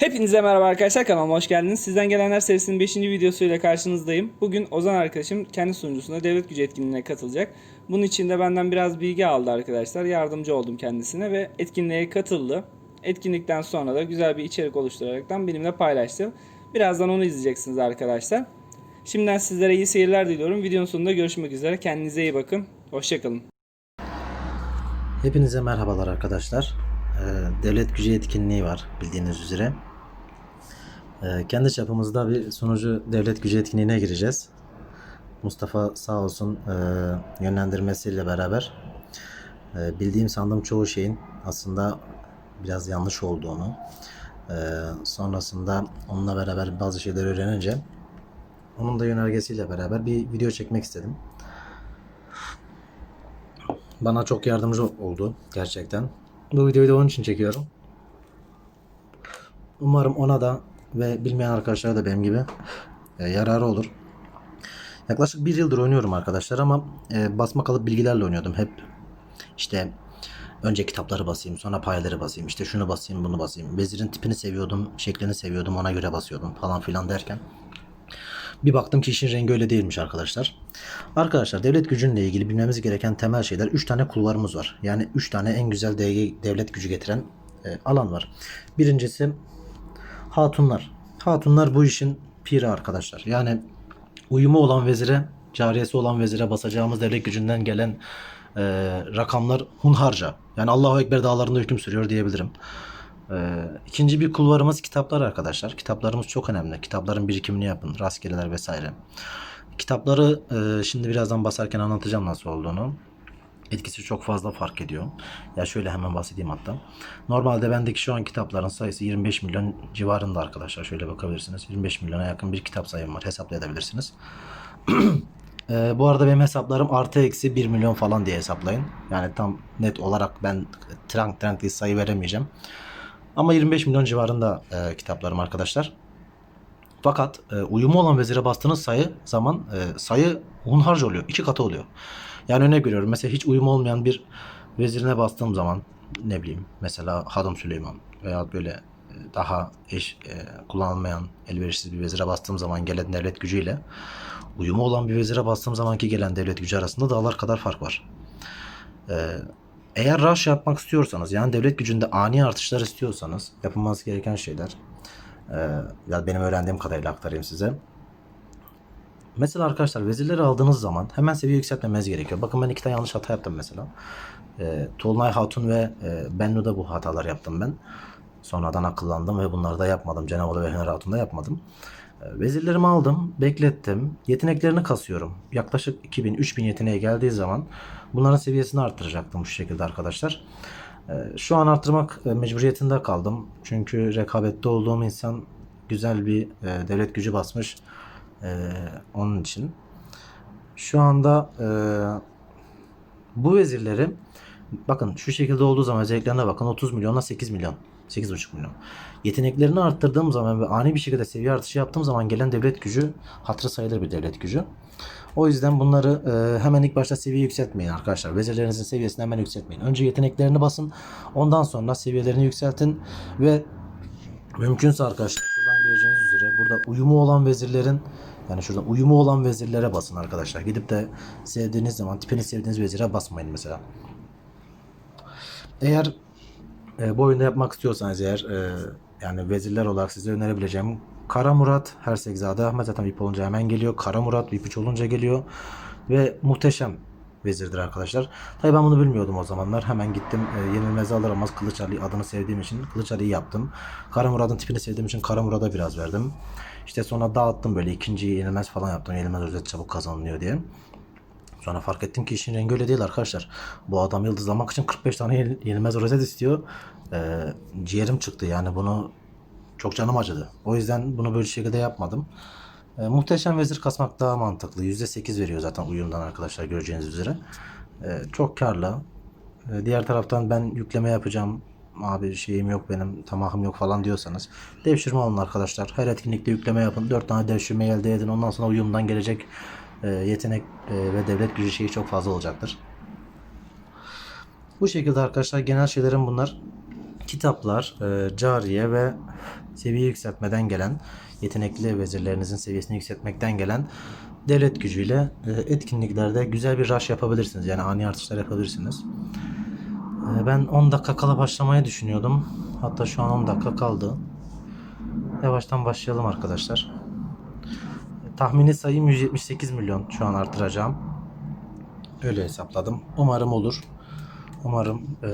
Hepinize merhaba arkadaşlar kanalıma hoş geldiniz. Sizden gelenler serisinin 5. videosuyla karşınızdayım. Bugün Ozan arkadaşım kendi sunucusunda devlet gücü etkinliğine katılacak. Bunun için de benden biraz bilgi aldı arkadaşlar. Yardımcı oldum kendisine ve etkinliğe katıldı. Etkinlikten sonra da güzel bir içerik oluşturaraktan benimle paylaştı. Birazdan onu izleyeceksiniz arkadaşlar. Şimdiden sizlere iyi seyirler diliyorum. Videonun sonunda görüşmek üzere. Kendinize iyi bakın. Hoşçakalın. Hepinize merhabalar arkadaşlar. Ee, Devlet gücü etkinliği var bildiğiniz üzere. Ee, Kendi çapımızda bir sunucu devlet gücü etkinliğine gireceğiz. Mustafa sağ olsun e, yönlendirmesiyle beraber e, bildiğim sandığım çoğu şeyin aslında biraz yanlış olduğunu e, sonrasında onunla beraber bazı şeyleri öğrenince onun da yönergesiyle beraber bir video çekmek istedim. Bana çok yardımcı oldu gerçekten. Bu videoyu da onun için çekiyorum. Umarım ona da ve bilmeyen arkadaşlara da benim gibi e, yararı olur. Yaklaşık bir yıldır oynuyorum arkadaşlar ama e, basma kalıp bilgilerle oynuyordum hep. İşte önce kitapları basayım, sonra payları basayım, işte şunu basayım, bunu basayım. Vezirin tipini seviyordum, şeklini seviyordum, ona göre basıyordum falan filan derken. Bir baktım ki işin rengi öyle değilmiş arkadaşlar. Arkadaşlar devlet gücünle ilgili bilmemiz gereken temel şeyler 3 tane kulvarımız var. Yani 3 tane en güzel devlet gücü getiren e, alan var. Birincisi hatunlar. Hatunlar bu işin piri arkadaşlar. Yani uyumu olan vezire, cariyesi olan vezire basacağımız devlet gücünden gelen e, rakamlar hunharca. Yani Allahu Ekber dağlarında hüküm sürüyor diyebilirim. Ee, ikinci bir kulvarımız kitaplar arkadaşlar. Kitaplarımız çok önemli. Kitapların birikimini yapın. Rastgeleler vesaire. Kitapları e, şimdi birazdan basarken anlatacağım nasıl olduğunu. Etkisi çok fazla fark ediyor. Ya şöyle hemen bahsedeyim hatta. Normalde bendeki şu an kitapların sayısı 25 milyon civarında arkadaşlar. Şöyle bakabilirsiniz. 25 milyona yakın bir kitap sayım var. Hesaplayabilirsiniz. Ee, bu arada benim hesaplarım artı eksi 1 milyon falan diye hesaplayın. Yani tam net olarak ben trank trank diye sayı veremeyeceğim. Ama 25 milyon civarında e, kitaplarım arkadaşlar. Fakat e, uyumu olan vezire bastığınız sayı zaman e, sayı hunharca oluyor. iki katı oluyor. Yani örnek veriyorum. Mesela hiç uyumu olmayan bir vezirine bastığım zaman ne bileyim mesela Hadım Süleyman veya böyle e, daha eş e, kullanılmayan elverişsiz bir vezire bastığım zaman gelen devlet gücüyle uyumu olan bir vezire bastığım zamanki gelen devlet gücü arasında dağlar kadar fark var. Ee, eğer rush yapmak istiyorsanız yani devlet gücünde ani artışlar istiyorsanız yapılması gereken şeyler e, ya benim öğrendiğim kadarıyla aktarayım size. Mesela arkadaşlar vezirleri aldığınız zaman hemen seviye yükseltmemeniz gerekiyor. Bakın ben iki tane yanlış hata yaptım mesela. E, Tolunay Hatun ve e, Bennu'da bu hatalar yaptım ben. Sonradan akıllandım ve bunları da yapmadım. Cenab-ı ve Hüner Hatun'da yapmadım. E, Vezirlerimi aldım, beklettim. Yeteneklerini kasıyorum. Yaklaşık 2000-3000 yeteneğe geldiği zaman bunların seviyesini arttıracaktım bu şekilde arkadaşlar. E, Şu an arttırmak e, mecburiyetinde kaldım. Çünkü rekabette olduğum insan güzel bir e, devlet gücü basmış. E, onun için. Şu anda e, bu vezirleri bakın şu şekilde olduğu zaman özelliklerine bakın 30 milyonla 8 milyon. 8,5 milyon. Yeteneklerini arttırdığım zaman ve ani bir şekilde seviye artışı yaptığım zaman gelen devlet gücü hatırı sayılır bir devlet gücü. O yüzden bunları e, hemen ilk başta seviye yükseltmeyin arkadaşlar. Vezirlerinizin seviyesini hemen yükseltmeyin. Önce yeteneklerini basın. Ondan sonra seviyelerini yükseltin ve mümkünse arkadaşlar şuradan göreceğiniz üzere burada uyumu olan vezirlerin yani şuradan uyumu olan vezirlere basın arkadaşlar. Gidip de sevdiğiniz zaman tipini sevdiğiniz vezire basmayın mesela. Eğer e, bu oyunda yapmak istiyorsanız eğer e, yani vezirler olarak size önerebileceğim Kara Murat, Hersekzade Ahmet zaten VIP olunca hemen geliyor. Kara Murat VIP 3 olunca geliyor. Ve muhteşem vezirdir arkadaşlar. Tabii ben bunu bilmiyordum o zamanlar. Hemen gittim e, yenilmezi alır almaz Kılıç Ali adını sevdiğim için Kılıç Ali'yi yaptım. Kara Murat'ın tipini sevdiğim için Kara Murat'a biraz verdim. İşte sonra dağıttım böyle ikinciyi yenilmez falan yaptım. Yenilmez özet çabuk kazanılıyor diye. Sonra fark ettim ki işin rengi öyle değil arkadaşlar. Bu adam yıldızlamak için 45 tane yenil- yenilmez rozet istiyor. Ee, ciğerim çıktı yani bunu çok canım acıdı. O yüzden bunu böyle şekilde yapmadım. Ee, muhteşem vezir kasmak daha mantıklı. %8 veriyor zaten uyumdan arkadaşlar göreceğiniz üzere. Ee, çok karlı. Ee, diğer taraftan ben yükleme yapacağım. Abi şeyim yok benim tamahım yok falan diyorsanız devşirme alın arkadaşlar. Her etkinlikte yükleme yapın. 4 tane devşirme elde edin. Ondan sonra uyumdan gelecek e, yetenek e, ve devlet gücü şeyi çok fazla olacaktır. Bu şekilde arkadaşlar genel şeylerim bunlar. Kitaplar, e, cariye ve seviye yükseltmeden gelen, yetenekli vezirlerinizin seviyesini yükseltmekten gelen devlet gücüyle e, etkinliklerde güzel bir rush yapabilirsiniz. Yani ani artışlar yapabilirsiniz. E, Ben 10 dakika kala başlamayı düşünüyordum. Hatta şu an 10 dakika kaldı. Yavaştan başlayalım arkadaşlar. Tahmini sayım 178 milyon şu an artıracağım. Öyle hesapladım. Umarım olur. Umarım e,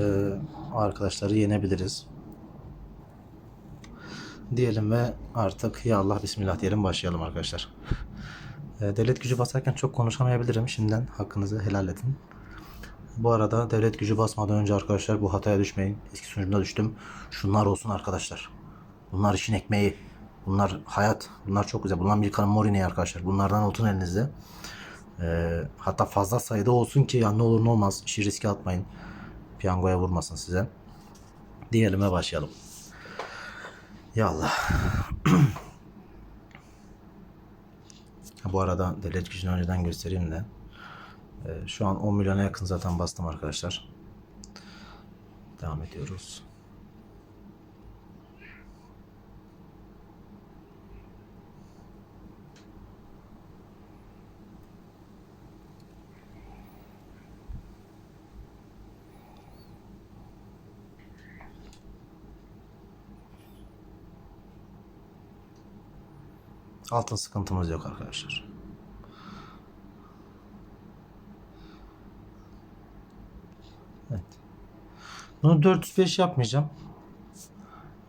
arkadaşları yenebiliriz. Diyelim ve artık ya Allah bismillah diyelim başlayalım arkadaşlar. E, devlet gücü basarken çok konuşamayabilirim. Şimdiden hakkınızı helal edin. Bu arada devlet gücü basmadan önce arkadaşlar bu hataya düşmeyin. Eski sunucumda düştüm. Şunlar olsun arkadaşlar. Bunlar işin ekmeği. Bunlar hayat. Bunlar çok güzel. Bunlar Milkan'ın Morine'yi arkadaşlar. Bunlardan olsun elinizde. Ee, hatta fazla sayıda olsun ki ya ne olur ne olmaz. İşi riske atmayın. Piyangoya vurmasın size. Diyelim ve başlayalım. Ya Allah. Bu arada devlet gücünü önceden göstereyim de. Ee, şu an 10 milyona yakın zaten bastım arkadaşlar. Devam ediyoruz. Altın sıkıntımız yok arkadaşlar. Evet. Bunu 405 yapmayacağım.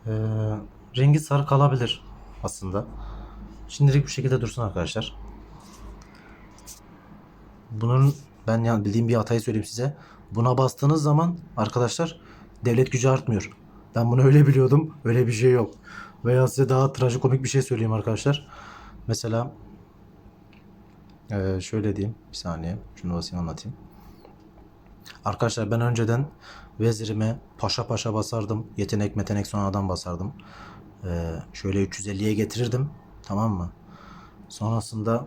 Ee, rengi sarı kalabilir aslında. Şimdilik bu şekilde dursun arkadaşlar. Bunun ben yani bildiğim bir hatayı söyleyeyim size. Buna bastığınız zaman arkadaşlar devlet gücü artmıyor. Ben bunu öyle biliyordum. Öyle bir şey yok. Veya size daha trajikomik bir şey söyleyeyim arkadaşlar. Mesela ee, şöyle diyeyim. Bir saniye. Şunu basayım anlatayım. Arkadaşlar ben önceden vezirime paşa paşa basardım. Yetenek metenek sonradan basardım. Ee, şöyle 350'ye getirirdim. Tamam mı? Sonrasında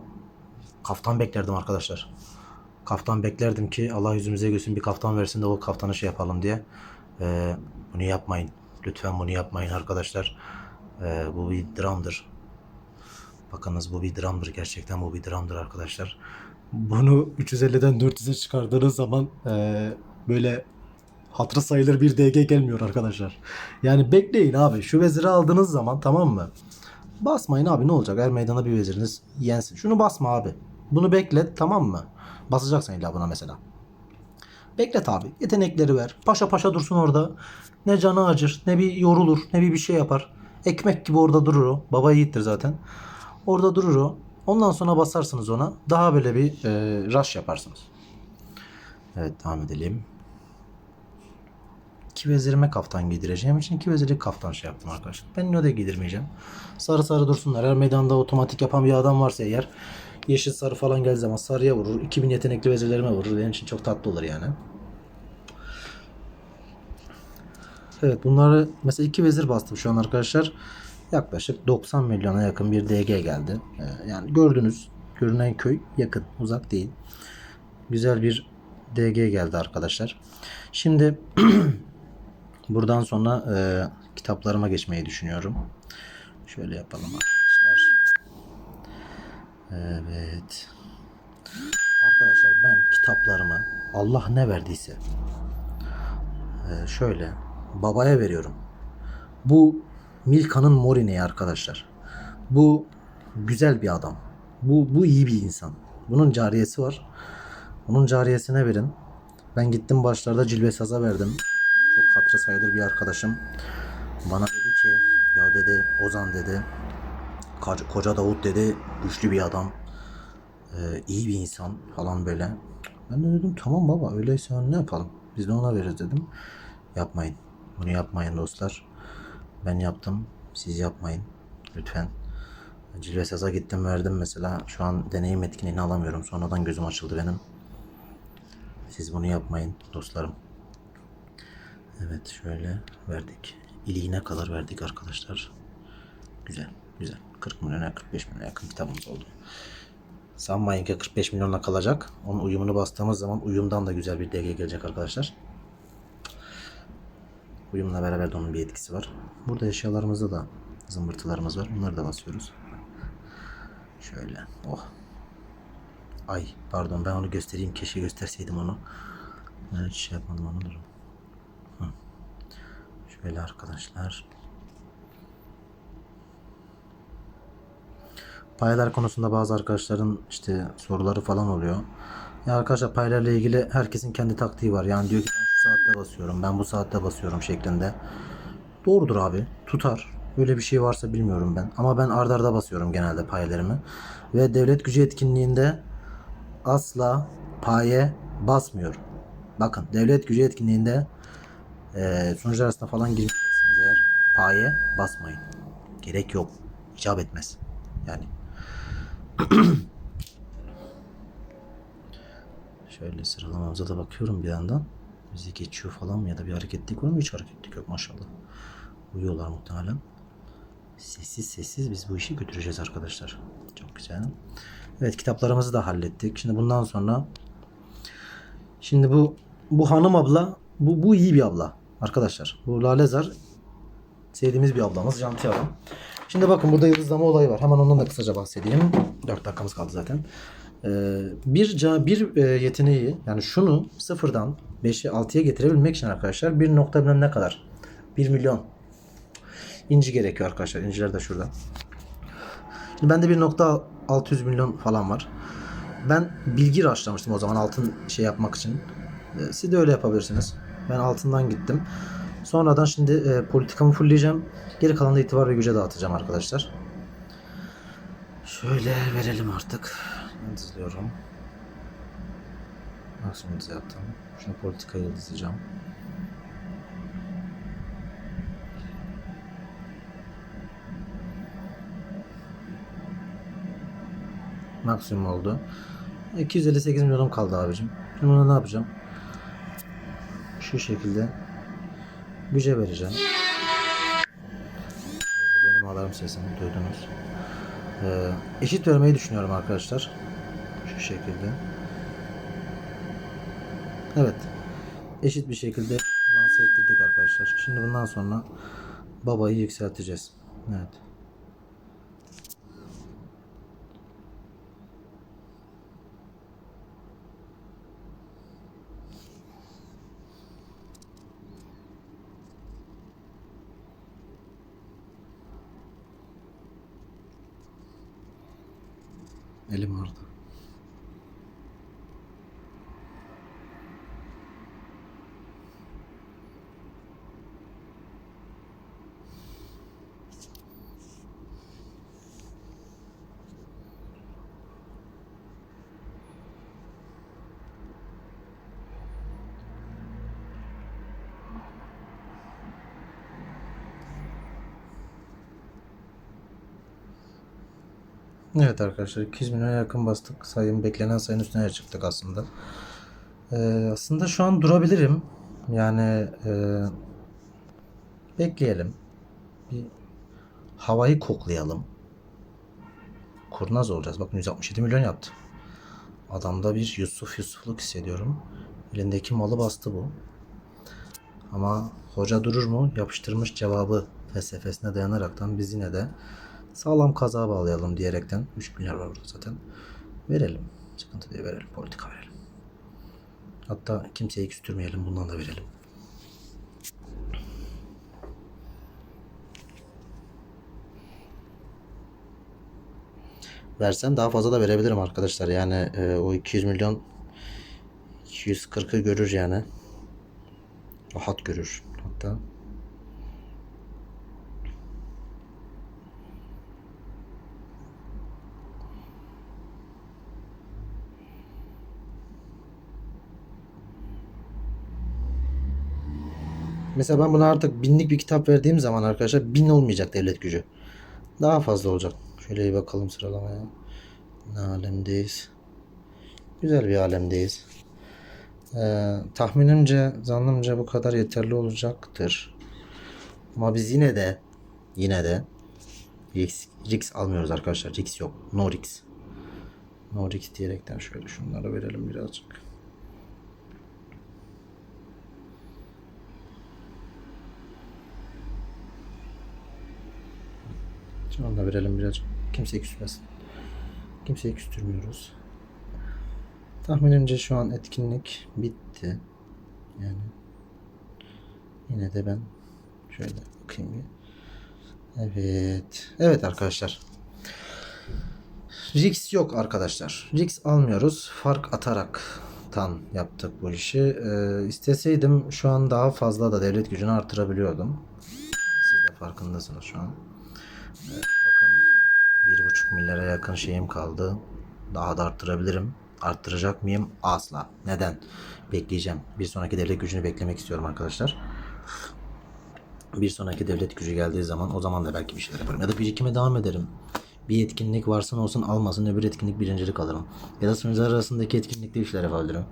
kaftan beklerdim arkadaşlar. Kaftan beklerdim ki Allah yüzümüze gülsün bir kaftan versin de o kaftanı şey yapalım diye. Ee, bunu yapmayın. Lütfen bunu yapmayın arkadaşlar. Ee, bu bir dramdır. Bakınız bu bir dramdır. Gerçekten bu bir dramdır arkadaşlar. Bunu 350'den 400'e çıkardığınız zaman eee, böyle hatırı sayılır bir DG gelmiyor arkadaşlar. Yani bekleyin abi. Şu veziri aldığınız zaman tamam mı? Basmayın abi ne olacak? Her meydana bir veziriniz yensin. Şunu basma abi. Bunu beklet tamam mı? Basacaksın illa buna mesela. Beklet abi. Yetenekleri ver. Paşa paşa dursun orada. Ne canı acır, ne bir yorulur, ne bir bir şey yapar. Ekmek gibi orada durur o. Baba yiğittir zaten. Orada durur o. Ondan sonra basarsınız ona. Daha böyle bir e, rush yaparsınız. Evet devam edelim. İki vezirime kaftan giydireceğim için iki vezirlik kaftan şey yaptım arkadaşlar. Ben ne de giydirmeyeceğim. Sarı sarı dursunlar. Her meydanda otomatik yapan bir adam varsa eğer yeşil sarı falan geldiği zaman sarıya vurur. 2000 yetenekli vezirlerime vurur. Benim için çok tatlı olur yani. Evet bunları mesela iki vezir bastım şu an arkadaşlar. Yaklaşık 90 milyona yakın bir DG geldi. Ee, yani gördünüz görünen köy yakın uzak değil. Güzel bir DG geldi arkadaşlar. Şimdi buradan sonra e, kitaplarıma geçmeyi düşünüyorum. Şöyle yapalım arkadaşlar. Evet. Arkadaşlar ben kitaplarımı Allah ne verdiyse e, şöyle babaya veriyorum. Bu Milka'nın Morine'yi arkadaşlar. Bu güzel bir adam. Bu, bu iyi bir insan. Bunun cariyesi var. Onun cariyesine verin. Ben gittim başlarda Cilve Saz'a verdim. Çok hatırı sayılır bir arkadaşım. Bana dedi ki ya dedi Ozan dedi "Koca- Koca Davut dedi güçlü bir adam. Ee, iyi bir insan falan böyle. Ben de dedim tamam baba öyleyse ne yapalım? Biz de ona veririz dedim. Yapmayın. Bunu yapmayın dostlar. Ben yaptım. Siz yapmayın. Lütfen. Cilve Saz'a gittim verdim mesela. Şu an deneyim etkinliğini alamıyorum. Sonradan gözüm açıldı benim. Siz bunu yapmayın dostlarım. Evet şöyle verdik. İliğine kadar verdik arkadaşlar. Güzel. Güzel. 40 milyona 45 milyona yakın kitabımız oldu. Sanmayın ki 45 milyonla kalacak. Onun uyumunu bastığımız zaman uyumdan da güzel bir DG gelecek arkadaşlar. Uyumla beraber de onun bir etkisi var. Burada eşyalarımızda da zımbırtılarımız var. Bunları da basıyoruz. Şöyle. Oh. Ay pardon ben onu göstereyim. Keşke gösterseydim onu. Hiç şey yapmadım onu. Durun. Hı. Şöyle arkadaşlar. Paylar konusunda bazı arkadaşların işte soruları falan oluyor. Ya arkadaşlar paylarla ilgili herkesin kendi taktiği var. Yani diyor ki saatte basıyorum, ben bu saatte basıyorum şeklinde. Doğrudur abi. Tutar. Öyle bir şey varsa bilmiyorum ben. Ama ben ardarda arda basıyorum genelde payelerimi. Ve devlet gücü etkinliğinde asla paye basmıyorum. Bakın devlet gücü etkinliğinde e, sunucular arasında falan girmeyeceksiniz eğer paye basmayın. Gerek yok. İcap etmez. Yani Şöyle sıralamamıza da bakıyorum bir yandan. Bizi geçiyor falan mı ya da bir hareketlik var mı? Hiç hareketlik yok maşallah. Uyuyorlar muhtemelen. Sessiz sessiz biz bu işi götüreceğiz arkadaşlar. Çok güzel. Evet kitaplarımızı da hallettik. Şimdi bundan sonra Şimdi bu bu hanım abla bu, bu iyi bir abla arkadaşlar. Bu Lalezar sevdiğimiz bir ablamız Janti Hanım. Şimdi bakın burada yıldızlama olayı var. Hemen ondan da kısaca bahsedeyim. 4 dakikamız kaldı zaten. Ee, bir bir e, yeteneği yani şunu sıfırdan 5'e 6'ya getirebilmek için arkadaşlar bir nokta ne kadar 1 milyon inci gerekiyor arkadaşlar. İnciler de şurada. Şimdi bende bir nokta 600 milyon falan var. Ben bilgi raşlamıştım o zaman altın şey yapmak için. Ee, Siz de öyle yapabilirsiniz. Ben altından gittim. Sonradan şimdi e, politikamı fullleyeceğim. Geri kalanı itibar ve güce dağıtacağım arkadaşlar. Şöyle verelim artık. Yıldızlıyorum. Maksimum yıldız yaptım. Şunu politika yıldızlayacağım. Maksimum oldu. 258 milyonum kaldı abicim. Şimdi bunu ne yapacağım? Şu şekilde güce vereceğim. Bu benim alarm sesimi duydunuz. Ee, eşit vermeyi düşünüyorum arkadaşlar. Şu şekilde. Evet. Eşit bir şekilde lanse ettirdik arkadaşlar. Şimdi bundan sonra babayı yükselteceğiz. Evet. Elim ağrıdı. Evet arkadaşlar 200 milyona yakın bastık. Sayım beklenen sayının üstüne çıktık aslında. Ee, aslında şu an durabilirim. Yani e, bekleyelim. Bir havayı koklayalım. Kurnaz olacağız. Bakın 167 milyon yaptı. Adamda bir Yusuf Yusufluk hissediyorum. Elindeki malı bastı bu. Ama hoca durur mu? Yapıştırmış cevabı felsefesine dayanaraktan biz yine de sağlam kaza bağlayalım diyerekten 3 milyar var burada zaten. Verelim. Sıkıntı değil verelim. Politika verelim. Hatta kimseyi küstürmeyelim. Bundan da verelim. Versem daha fazla da verebilirim arkadaşlar. Yani e, o 200 milyon 240'ı görür yani. Rahat görür. Hatta Mesela ben buna artık binlik bir kitap verdiğim zaman arkadaşlar bin olmayacak devlet gücü. Daha fazla olacak. Şöyle bir bakalım sıralamaya. Ne alemdeyiz. Güzel bir alemdeyiz. Ee, tahminimce, zannımca bu kadar yeterli olacaktır. Ama biz yine de yine de Rix, Rix almıyoruz arkadaşlar. Rix yok. No Rix. No Rix diyerekten şöyle şunlara verelim birazcık. Şunu da verelim biraz. Kimse küsmesin. Kimseyi küstürmüyoruz. Tahminimce şu an etkinlik bitti. Yani yine de ben şöyle bakayım bir. Evet. Evet arkadaşlar. Rix yok arkadaşlar. Rix almıyoruz. Fark ataraktan yaptık bu işi. Ee, isteseydim şu an daha fazla da devlet gücünü artırabiliyordum. Siz de farkındasınız şu an. Evet, bakın bir buçuk milyara yakın şeyim kaldı. Daha da arttırabilirim. Arttıracak mıyım? Asla. Neden? Bekleyeceğim. Bir sonraki devlet gücünü beklemek istiyorum arkadaşlar. Bir sonraki devlet gücü geldiği zaman o zaman da belki bir şeyler yaparım. Ya da birikime devam ederim. Bir etkinlik varsın olsun almasın öbür etkinlik birincilik alırım. Ya da sunucular arasındaki etkinlikte bir şeyler yapabilirim.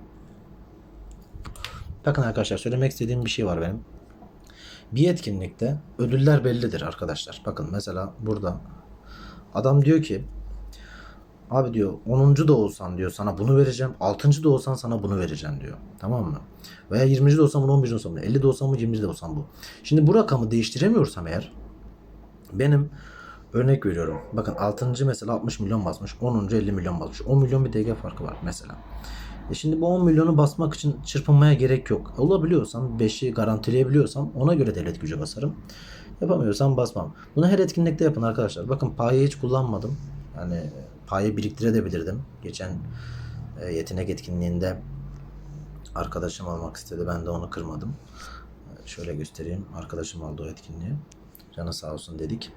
Bakın arkadaşlar söylemek istediğim bir şey var benim. Bir etkinlikte ödüller bellidir arkadaşlar. Bakın mesela burada adam diyor ki abi diyor 10. da olsan diyor sana bunu vereceğim. 6. da olsan sana bunu vereceğim diyor. Tamam mı? Veya 20. de olsam bunu 11. de olsam bunu. 50 de olsam bu 20. de olsam bu. Şimdi bu rakamı değiştiremiyorsam eğer benim örnek veriyorum. Bakın 6. mesela 60 milyon basmış. 10. 50 milyon basmış. 10 milyon bir DG farkı var mesela. E şimdi bu 10 milyonu basmak için çırpınmaya gerek yok. Olabiliyorsam 5'i garantileyebiliyorsam ona göre devlet gücü basarım. Yapamıyorsam basmam. Bunu her etkinlikte yapın arkadaşlar. Bakın payı hiç kullanmadım. Yani payı biriktirebilirdim. Geçen e, yetenek etkinliğinde arkadaşım almak istedi. Ben de onu kırmadım. E, Şöyle göstereyim. Arkadaşım aldı o etkinliği. Canı sağ olsun dedik.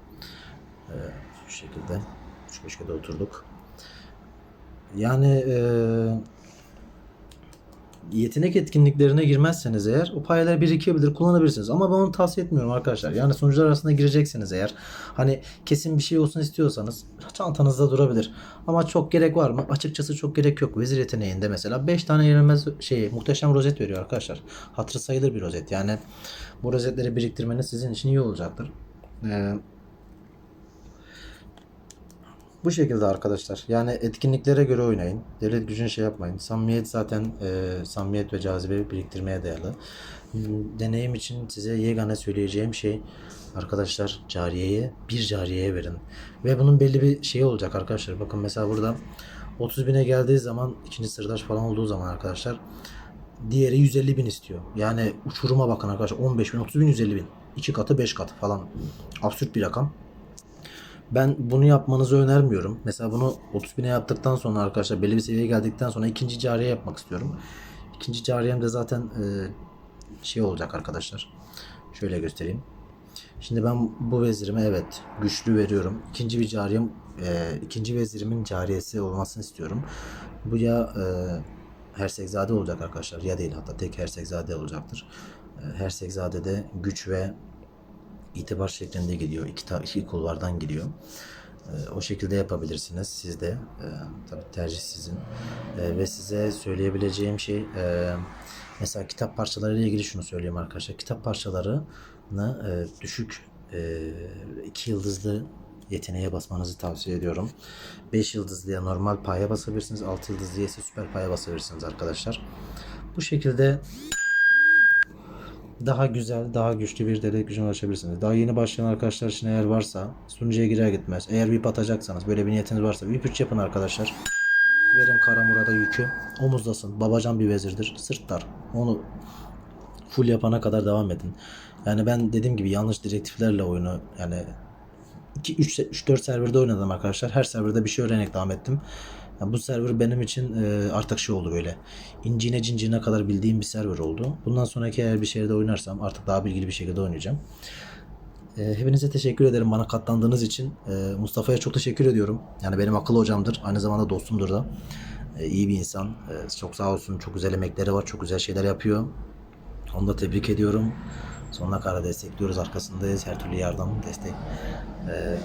E, şu şekilde. Şu köşkede oturduk. Yani e, yetenek etkinliklerine girmezseniz eğer o paylar birikebilir kullanabilirsiniz. Ama ben onu tavsiye etmiyorum arkadaşlar. Yani sonuçlar arasında girecekseniz eğer hani kesin bir şey olsun istiyorsanız çantanızda durabilir. Ama çok gerek var mı? Açıkçası çok gerek yok. Vezir yeteneğinde mesela 5 tane yenilmez şey muhteşem rozet veriyor arkadaşlar. Hatırı sayılır bir rozet. Yani bu rozetleri biriktirmeniz sizin için iyi olacaktır. Ee, bu şekilde arkadaşlar. Yani etkinliklere göre oynayın. Devlet gücünü şey yapmayın. Samimiyet zaten e, samimiyet ve cazibe biriktirmeye dayalı. Deneyim için size yegane söyleyeceğim şey arkadaşlar cariyeye bir cariyeye verin. Ve bunun belli bir şeyi olacak arkadaşlar. Bakın mesela burada 30 bine geldiği zaman ikinci sırdaş falan olduğu zaman arkadaşlar diğeri 150 bin istiyor. Yani uçuruma bakın arkadaşlar 15 bin 30 bin 150 bin. 2 katı 5 katı falan. Absürt bir rakam. Ben bunu yapmanızı önermiyorum. Mesela bunu 30 bine yaptıktan sonra arkadaşlar belli bir seviyeye geldikten sonra ikinci cariye yapmak istiyorum. İkinci cariyem de zaten e, şey olacak arkadaşlar. Şöyle göstereyim. Şimdi ben bu vezirime evet güçlü veriyorum. İkinci bir cariyem e, ikinci vezirimin cariyesi olmasını istiyorum. Bu ya e, Hersekzade olacak arkadaşlar ya değil hatta tek Hersekzade olacaktır. E, Hersekzade de güç ve itibar şeklinde gidiyor. İki, iki kulvardan gidiyor. Ee, o şekilde yapabilirsiniz siz de. Ee, tabii tercih sizin. Ee, ve size söyleyebileceğim şey e, mesela kitap parçaları ile ilgili şunu söyleyeyim arkadaşlar. Kitap parçalarını e, düşük e, iki yıldızlı yeteneğe basmanızı tavsiye ediyorum. 5 yıldızlıya normal paya basabilirsiniz. 6 yıldızlıya ise süper paya basabilirsiniz arkadaşlar. Bu şekilde daha güzel, daha güçlü bir devlet gücüne ulaşabilirsiniz. Daha yeni başlayan arkadaşlar için eğer varsa sunucuya girer gitmez. Eğer VIP atacaksanız, böyle bir niyetiniz varsa VIP 3 yapın arkadaşlar. Verin Karamura'da yükü. Omuzdasın. Babacan bir vezirdir. Sırtlar. Onu full yapana kadar devam edin. Yani ben dediğim gibi yanlış direktiflerle oyunu yani 2 3 3 4 serverde oynadım arkadaşlar. Her serverde bir şey öğrenerek devam ettim. Yani bu server benim için e, artık şey oldu böyle. İnciğine cinciğine kadar bildiğim bir server oldu. Bundan sonraki eğer bir şehirde oynarsam artık daha bilgili bir şekilde oynayacağım. E, hepinize teşekkür ederim bana katlandığınız için. E, Mustafa'ya çok teşekkür ediyorum. Yani benim akıl hocamdır. Aynı zamanda dostumdur da. E, iyi bir insan. E, çok sağ olsun. Çok güzel emekleri var. Çok güzel şeyler yapıyor. Onu da tebrik ediyorum. Sonuna kadar destekliyoruz. Arkasındayız. Her türlü yardım, destek. E,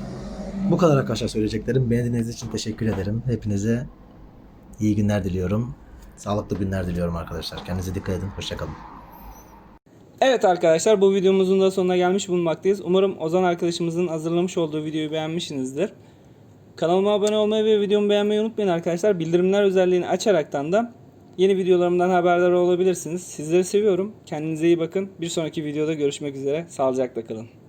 bu kadar arkadaşlar söyleyeceklerim. Beni dinlediğiniz için teşekkür ederim. Hepinize iyi günler diliyorum. Sağlıklı günler diliyorum arkadaşlar. Kendinize dikkat edin. Hoşçakalın. Evet arkadaşlar bu videomuzun da sonuna gelmiş bulunmaktayız. Umarım Ozan arkadaşımızın hazırlamış olduğu videoyu beğenmişsinizdir. Kanalıma abone olmayı ve videomu beğenmeyi unutmayın arkadaşlar. Bildirimler özelliğini açaraktan da yeni videolarımdan haberdar olabilirsiniz. Sizleri seviyorum. Kendinize iyi bakın. Bir sonraki videoda görüşmek üzere. Sağlıcakla kalın.